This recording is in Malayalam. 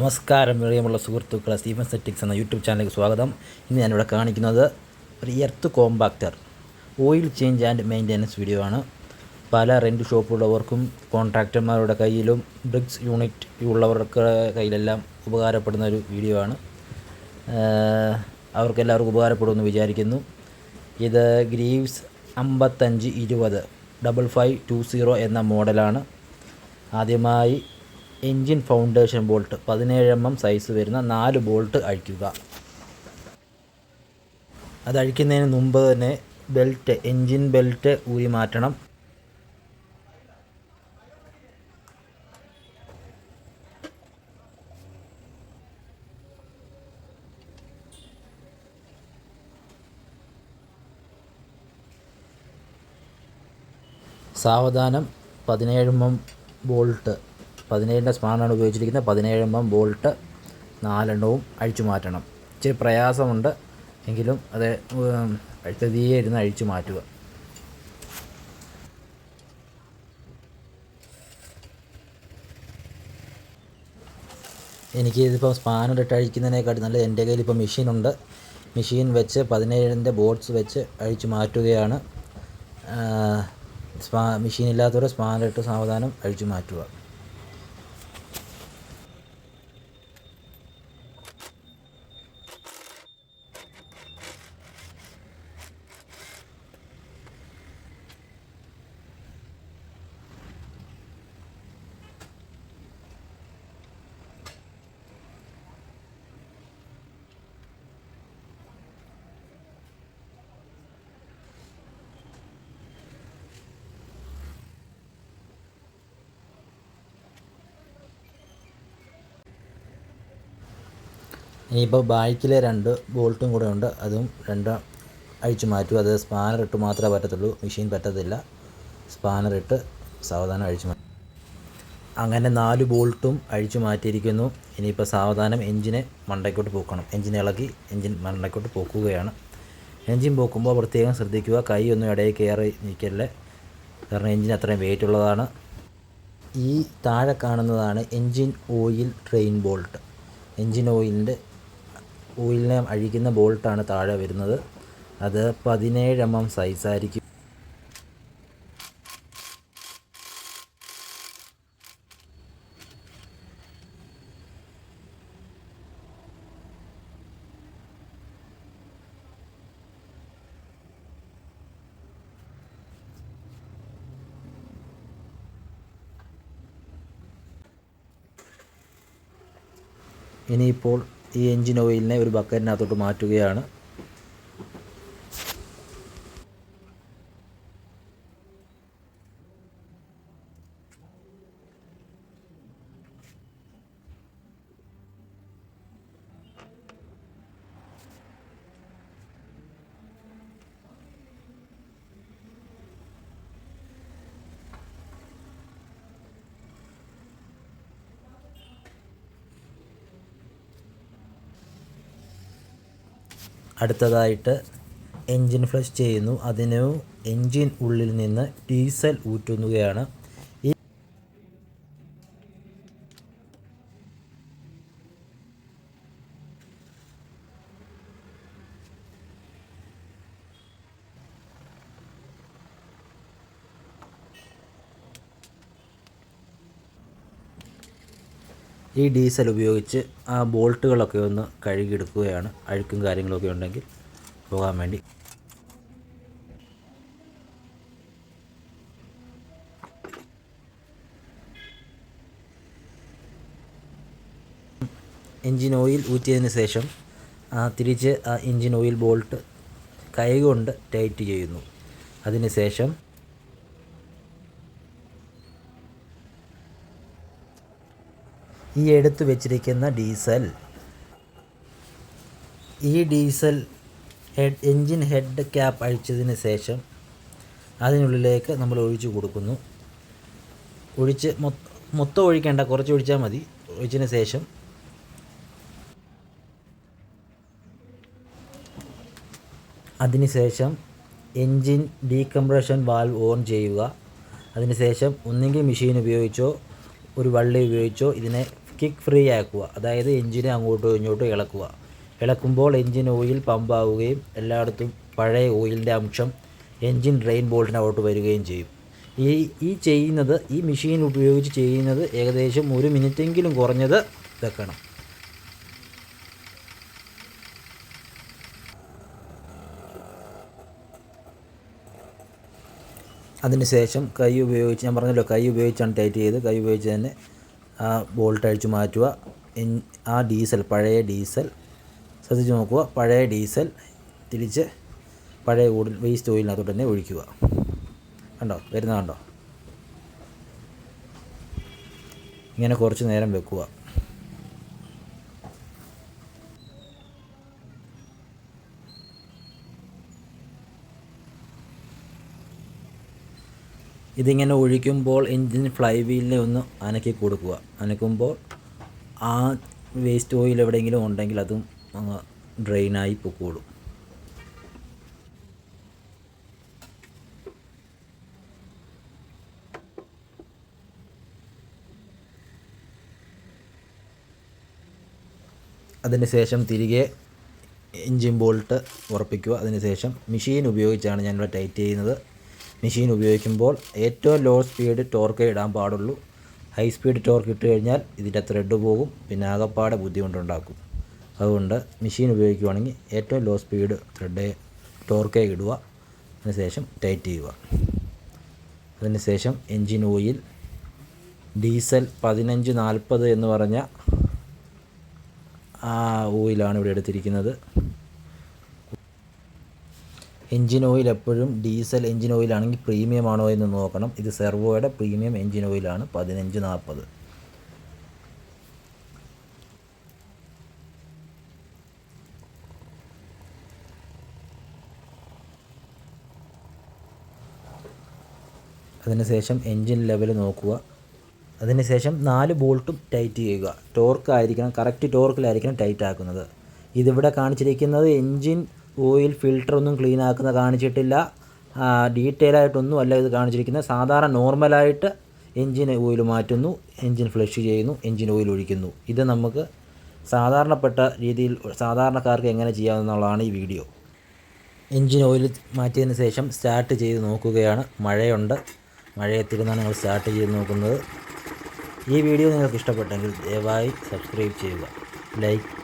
നമസ്കാരം പ്രിയമുള്ള സുഹൃത്തുക്കളെ. സ്റ്റീഫൻ സെറ്റിക്സ് എന്ന യൂട്യൂബ് ചാനലിലേക്ക് സ്വാഗതം. ഇന്ന് ഞാനിവിടെ കാണിക്കുന്നത് ഒരു earth compactor oil change and maintenance video ആണ്. പല റെന്റ് ഷോപ്പുള്ളവർക്കും കോൺട്രാക്ടർമാരുടെ കയ്യിലും ബ്രിക്സ് യൂണിറ്റ് ഉള്ളവർക്ക് കയ്യിലെല്ലാം ഉപകാരപ്പെടുന്ന ഒരു വീഡിയോ ആണ്. അവർക്കെല്ലാവർക്കും ഉപകാരപ്പെടുമെന്ന് വിചാരിക്കുന്നു. ഇത് ഗ്രീവ്സ് അമ്പത്തഞ്ച് ഇരുപത് ഡബിൾ ഫൈവ് ടു സീറോ എന്ന മോഡലാണ് ആദ്യമായി എൻജിൻ ഫൗണ്ടേഷൻ ബോൾട്ട് പതിനേഴ് എം എം സൈസ് വരുന്ന നാല് ബോൾട്ട് അഴിക്കുക. അത് അഴിക്കുന്നതിന് മുമ്പ് തന്നെ ബെൽറ്റ് എൻജിൻ ബെൽറ്റ് ഊരി മാറ്റണം. സാവധാനം പതിനേഴ് എം എം ബോൾട്ട്. പതിനേഴിന്റെ സ്പാനാണ് ഉപയോഗിച്ചിരിക്കുന്നത്. പതിനേഴ് എം ബോൾട്ട് നാലെണ്ണവും അഴിച്ചു മാറ്റണം. ഇച്ചിരി പ്രയാസമുണ്ട് എങ്കിലും അത് പതിയെ ഇരുന്ന് അഴിച്ചു മാറ്റുക. എനിക്ക് ഇതിപ്പോൾ സ്പാനറിട്ട് അഴിക്കുന്നതിനേക്കാട്ടി നല്ലത് എന്റെ കയ്യിൽ ഇപ്പോൾ മെഷീനുണ്ട്. മെഷീൻ വെച്ച് പതിനേഴിന്റെ ബോർഡ്സ് വെച്ച് അഴിച്ചു മാറ്റുകയാണ്. സ്പാ മെഷീൻ ഇല്ലാത്തവരെ സ്പാനിലിട്ട് സാവധാനം അഴിച്ചു മാറ്റുക. ഇനിയിപ്പോൾ ബാക്കിലെ രണ്ട് ബോൾട്ടും കൂടെ ഉണ്ട്. അതും രണ്ട് അഴിച്ചു മാറ്റും അത് സ്പാനർ ഇട്ട് മാത്രമേ പറ്റത്തുള്ളൂ. മെഷീൻ പറ്റത്തില്ല. സ്പാനർ ഇട്ട് സാവധാനം അഴിച്ചു മാറ്റും അങ്ങനെ നാല് ബോൾട്ടും അഴിച്ചു മാറ്റിയിരിക്കുന്നു. ഇനിയിപ്പോൾ സാവധാനം എഞ്ചിനെ മണ്ടയ്ക്കോട്ട് പോക്കണം. എഞ്ചിൻ ഇളക്കി എഞ്ചിൻ മണ്ടയ്ക്കോട്ട് പോക്കുകയാണ്. എഞ്ചിൻ പോക്കുമ്പോൾ പ്രത്യേകം ശ്രദ്ധിക്കുക. കൈ ഒന്നും ഇടയിൽ കയറി നിൽക്കല്ലേ. കാരണം എഞ്ചിൻ അത്രയും വെയിറ്റ് ഉള്ളതാണ്. ഈ താഴെ കാണുന്നതാണ് engine oil drain bolt engine ഓയിലിന്റെ ഓയിലിനെ അഴിക്കുന്ന ബോൾട്ടാണ് താഴെ വരുന്നത്. അത് പതിനേഴ് എം എം സൈസായിരിക്കും ഇനിയിപ്പോൾ ഈ എൻജിൻ ഓയിലിനെ ഒരു ബക്കറ്റിനകത്തോട്ട് മാറ്റുകയാണ്. അടുത്തതായിട്ട് എൻജിൻ ഫ്ലഷ് ചെയ്യുന്നു. അതിനു എൻജിൻ ഉള്ളിൽ നിന്ന് ഡീസൽ ഊറ്റുകയാണ് ഈ ഈ ഡീസൽ ഉപയോഗിച്ച് ആ ബോൾട്ടുകളൊക്കെ ഒന്ന് കഴുകിയെടുക്കുകയാണ്. അഴുക്കും കാര്യങ്ങളൊക്കെ ഉണ്ടെങ്കിൽ പോകാൻ വേണ്ടി. എൻജിൻ ഓയിൽ ഊറ്റിയതിന് ശേഷം തിരിച്ച് ആ എൻജിൻ ഓയിൽ ബോൾട്ട് കൈകൊണ്ട് ടൈറ്റ് ചെയ്യുന്നു. അതിന് ഈ എടുത്തു വെച്ചിരിക്കുന്ന ഡീസൽ. ഈ diesel head engine head cap അഴിച്ചതിന് ശേഷം അതിനുള്ളിലേക്ക് നമ്മൾ ഒഴിച്ചു കൊടുക്കുന്നു. ഒഴിച്ച് മൊത്തം ഒഴിക്കേണ്ട കുറച്ച് ഒഴിച്ചാൽ മതി. ഒഴിച്ചതിന് ശേഷം അതിനുശേഷം എൻജിൻ ഡീകംപ്രഷൻ വാൽവ് ഓൺ ചെയ്യുക. അതിനുശേഷം ഒന്നുകിൽ മെഷീൻ ഉപയോഗിച്ചോ ഒരു വള്ളി ഉപയോഗിച്ചോ ഇതിനെ കിക്ക് ഫ്രീ ആക്കുക. അതായത് എഞ്ചിനെ അങ്ങോട്ടും ഇങ്ങോട്ടും ഇളക്കുക. ഇളക്കുമ്പോൾ എഞ്ചിൻ ഓയിൽ പമ്പാവുകയും എല്ലായിടത്തും പഴയ ഓയിലിന്റെ അംശം എഞ്ചിൻ ഡ്രെയിൻ ബോൾട്ടിനകോട്ട് വരികയും ചെയ്യും. ഈ ഈ ചെയ്യുന്നത് ഈ മെഷീൻ ഉപയോഗിച്ച് ചെയ്യുന്നത് ഏകദേശം ഒരു മിനിറ്റെങ്കിലും കുറഞ്ഞത് വെക്കണം. അതിനുശേഷം കൈ ഉപയോഗിച്ച് ഞാൻ പറഞ്ഞല്ലോ കൈ ഉപയോഗിച്ചാണ് ടൈറ്റ് ചെയ്ത് കൈ ഉപയോഗിച്ച് തന്നെ ആ ബോൾട്ട് അഴിച്ചു മാറ്റുക. ആ ഡീസൽ പഴയ ഡീസൽ. ശ്രദ്ധിച്ച് നോക്കുക. പഴയ ഡീസൽ തിരിച്ച് പഴയ ഓടിൽ വേസ്റ്റ് ഓയിലിനകത്തോട്ട് തന്നെ ഒഴിക്കുക. കണ്ടോ? വരുന്ന കണ്ടോ? ഇങ്ങനെ കുറച്ച് നേരം വെക്കുക. ഇതിങ്ങനെ ഒഴിക്കുമ്പോൾ എൻജിൻ ഫ്ലൈ വീലിനെ ഒന്ന് അനക്കി കൊടുക്കുക. അനക്കുമ്പോൾ ആ വേസ്റ്റ് ഓയിൽ എവിടെയെങ്കിലും ഉണ്ടെങ്കിൽ അതും അങ്ങ് ഡ്രെയിനായി പൊക്കോളും. അതിന് ശേഷം തിരികെ എൻജിൻ ബോൾട്ട് ഉറപ്പിക്കുക. അതിനുശേഷം മെഷീൻ ഉപയോഗിച്ചാണ് ഞാനിവിടെ ടൈറ്റ് ചെയ്യുന്നത്. മെഷീൻ ഉപയോഗിക്കുമ്പോൾ ഏറ്റവും ലോ സ്പീഡ് ടോർക്ക് ഇടാൻ പാടുള്ളൂ. ഹൈ സ്പീഡ് ടോർക്ക് ഇട്ട് കഴിഞ്ഞാൽ ഇതിന്റെ ത്രെഡ് പോകും പിന്നെ ആകപ്പാടെ ബുദ്ധിമുട്ടുണ്ടാക്കും. അതുകൊണ്ട് മെഷീൻ ഉപയോഗിക്കുവാണെങ്കിൽ ഏറ്റവും ലോ സ്പീഡ് ത്രെഡ് ടോർക്കേ ഇടുക അതിനുശേഷം ടൈറ്റ് ചെയ്യുക. അതിനുശേഷം എൻജിൻ ഓയിൽ ഡീസൽ പതിനഞ്ച് നാൽപ്പത് എന്ന് പറഞ്ഞ ആ ഓയിലാണ് ഇവിടെ എടുത്തിരിക്കുന്നത്. എൻജിൻ ഓയിൽ എപ്പോഴും ഡീസൽ എൻജിൻ ഓയിലാണെങ്കിൽ പ്രീമിയം ആണോ എന്ന് നോക്കണം. ഇത് സെർവോയുടെ പ്രീമിയം എൻജിൻ ഓയിലാണ് പതിനഞ്ച് നാൽപ്പത്. അതിനുശേഷം എൻജിൻ ലെവൽ നോക്കുക. അതിനുശേഷം നാല് ബോൾട്ടും ടൈറ്റ് ചെയ്യുക. ടോർക്ക് ആയിരിക്കണം കറക്റ്റ് ടോർക്കിലായിരിക്കണം ടൈറ്റ് ആക്കുന്നത്. ഇതിവിടെ കാണിച്ചിരിക്കുന്നത് എൻജിൻ ഓയിൽ ഫിൽട്ടർ ഒന്നും ക്ലീൻ ആക്കുന്ന കാണിച്ചിട്ടില്ല. ഡീറ്റെയിൽ ആയിട്ടൊന്നും അല്ല ഇത് കാണിച്ചിരിക്കുന്നത്. സാധാരണ നോർമലായിട്ട് എൻജിൻ ഓയിൽ മാറ്റുന്നു എൻജിൻ ഫ്ലഷ് ചെയ്യുന്നു എൻജിൻ ഓയിൽ ഒഴിക്കുന്നു. ഇത് നമുക്ക് സാധാരണപ്പെട്ട രീതിയിൽ സാധാരണക്കാർക്ക് എങ്ങനെ ചെയ്യാമെന്നുള്ളതാണ് ഈ വീഡിയോ എൻജിൻ ഓയിൽ മാറ്റിയതിന് ശേഷം സ്റ്റാർട്ട് ചെയ്ത് നോക്കുകയാണ്. മഴയുണ്ട്. മഴയെത്തിരുന്നാണ് ഞങ്ങൾ സ്റ്റാർട്ട് ചെയ്ത് നോക്കുന്നത്. ഈ വീഡിയോ നിങ്ങൾക്ക് ഇഷ്ടപ്പെട്ടെങ്കിൽ ദയവായി സബ്സ്ക്രൈബ് ചെയ്യുക. ലൈക്ക്